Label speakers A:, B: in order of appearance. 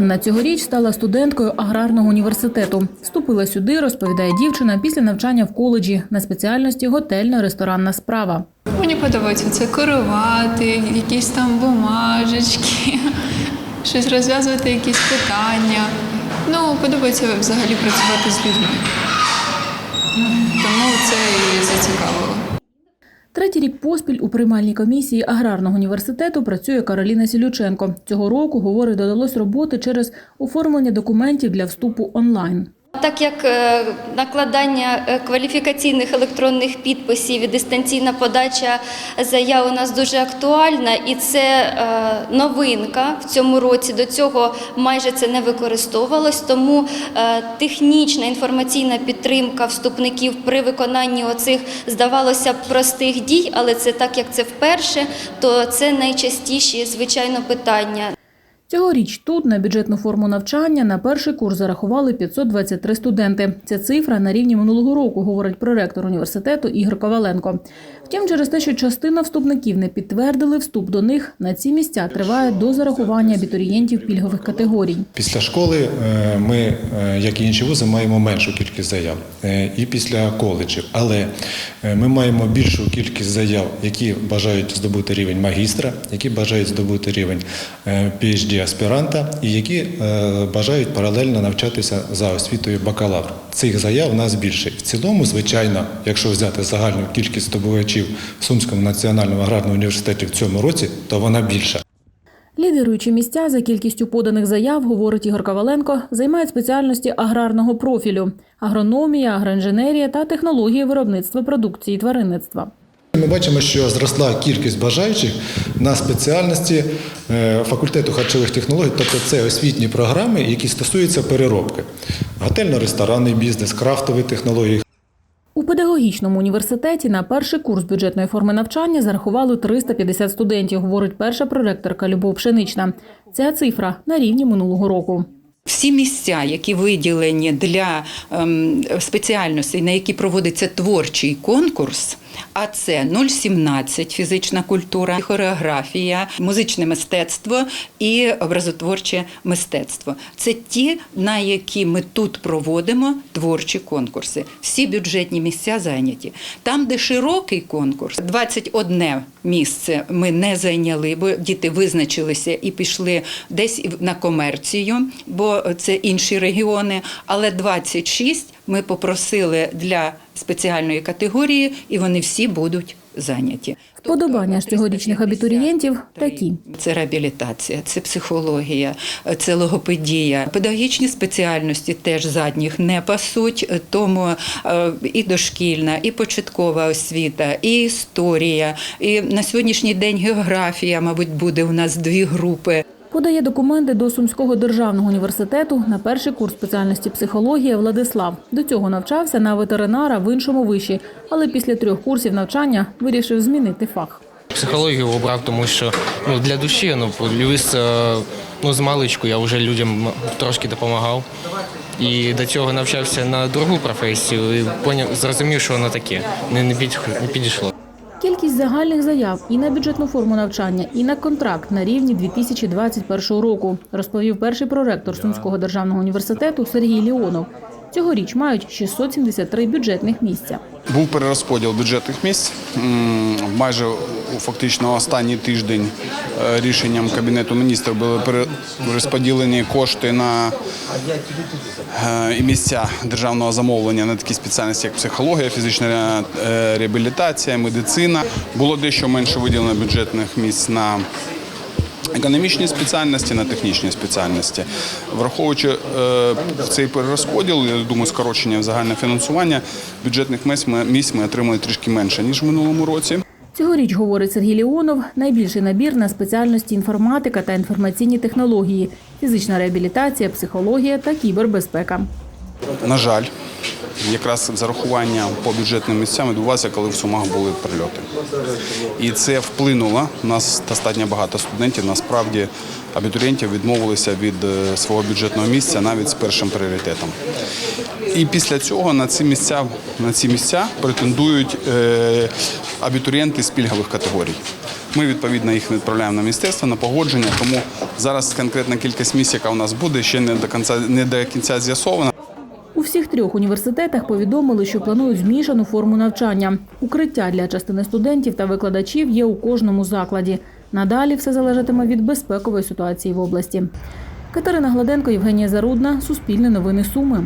A: Анна цьогоріч стала студенткою аграрного університету. Вступила сюди, розповідає дівчина, після навчання в коледжі на спеціальності готельно-ресторанна справа.
B: Мені подобається це керувати, якісь там бумажечки, щось розв'язувати якісь питання. Ну, подобається взагалі працювати з людьми. Тому це і зацікавило.
A: Третій рік поспіль у приймальній комісії аграрного університету працює Кароліна Сілюченко. Цього року, говорить, додалось роботи через оформлення документів для вступу онлайн.
C: Так як е, накладання е, кваліфікаційних електронних підписів і дистанційна подача заяв у нас дуже актуальна, і це е, новинка в цьому році. До цього майже це не використовувалось. Тому технічна інформаційна підтримка вступників при виконанні оцих здавалося б простих дій, але це так як це вперше, то це найчастіші звичайно питання.
A: Цьогоріч тут на бюджетну форму навчання на перший курс зарахували 523 студенти. Ця цифра на рівні минулого року, говорить проректор університету Ігор Коваленко. Втім, через те, що частина вступників не підтвердили вступ до них, на ці місця триває до зарахування абітурієнтів пільгових категорій.
D: Після школи е, ми, е, як і інші вузи, маємо меншу кількість заяв е, і після коледжів. Але ми маємо більшу кількість заяв, які бажають здобути рівень магістра, які бажають здобути рівень е, Аспіранта і які е, бажають паралельно навчатися за освітою бакалавр. Цих заяв у нас більше. В цілому, звичайно, якщо взяти загальну кількість здобувачів в Сумському національному аграрному університеті в цьому році, то вона більша.
A: Лідируючі місця за кількістю поданих заяв, говорить Ігор Коваленко, займають спеціальності аграрного профілю – агрономія, агроінженерія та технології виробництва продукції тваринництва.
D: Ми бачимо, що зросла кількість бажаючих на спеціальності е, факультету харчових технологій, тобто це освітні програми, які стосуються переробки. Готельно-ресторанний бізнес, крафтові технології,
A: У педагогічному університеті на перший курс бюджетної форми навчання зарахували 350 студентів, говорить перша проректорка Любов Пшенична. Ця цифра на рівні минулого року.
E: Всі місця, які виділені для ем, спеціальностей, на які проводиться творчий конкурс, а це 017 фізична культура, хореографія, музичне мистецтво і образотворче мистецтво. Це ті, на які ми тут проводимо творчі конкурси. Всі бюджетні місця зайняті. Там, де широкий конкурс, 21 місце ми не зайняли, бо діти визначилися і пішли десь на комерцію, бо це інші регіони. Але 26 ми попросили для спеціальної категорії, і вони всі будуть зайняті.
A: Вподобання ж цьогорічних абітурієнтів такі.
E: Це реабілітація, це психологія, це логопедія. Педагогічні спеціальності теж задніх не пасуть, тому е, і дошкільна, і початкова освіта, і історія. І на сьогоднішній день географія, мабуть, буде у нас дві групи.
A: Подає документи до Сумського державного університету на перший курс спеціальності психологія Владислав. До цього навчався на ветеринара в іншому виші, але після трьох курсів навчання вирішив змінити фах.
F: Психологію обрав, тому що ну, для душі, ну, плюс е, ну, з маличку я вже людям трошки допомагав. І до цього навчався на другу професію і зрозумів, що воно таке, не, не підійшло.
A: Кількість загальних заяв і на бюджетну форму навчання, і на контракт на рівні 2021 року, розповів перший проректор Сумського державного університету Сергій Ліонов. Цьогоріч мають 673 бюджетних місця.
G: Був перерозподіл бюджетних місць майже фактично останній тиждень е, рішенням кабінету міністрів були перерозподілені кошти на е, місця державного замовлення на такі спеціальності, як психологія, фізична е, реабілітація, медицина. Було дещо менше виділено бюджетних місць на економічні спеціальності, на технічні спеціальності. Враховуючи цей перерозподіл, я думаю, скорочення загальне фінансування бюджетних місць ми, місць ми отримали трішки менше ніж в минулому році.
A: Цьогоріч, говорить Сергій Ліонов, найбільший набір на спеціальності інформатика та інформаційні технології, фізична реабілітація, психологія та кібербезпека.
G: На жаль, якраз зарахування по бюджетним місцям відбувалося, коли в Сумах були прильоти. І це вплинуло. У нас достатньо багато студентів. Насправді абітурієнтів відмовилися від е, свого бюджетного місця навіть з першим пріоритетом. І після цього на ці місця, на ці місця претендують е, абітурієнти з пільгових категорій. Ми відповідно їх відправляємо на міністерство на погодження. Тому зараз конкретна кількість місць, яка у нас буде, ще не до кінця не до кінця з'ясована.
A: У всіх трьох університетах повідомили, що планують змішану форму навчання. Укриття для частини студентів та викладачів є у кожному закладі. Надалі все залежатиме від безпекової ситуації в області. Катерина Гладенко, Євгенія Зарудна, Суспільне новини Суми.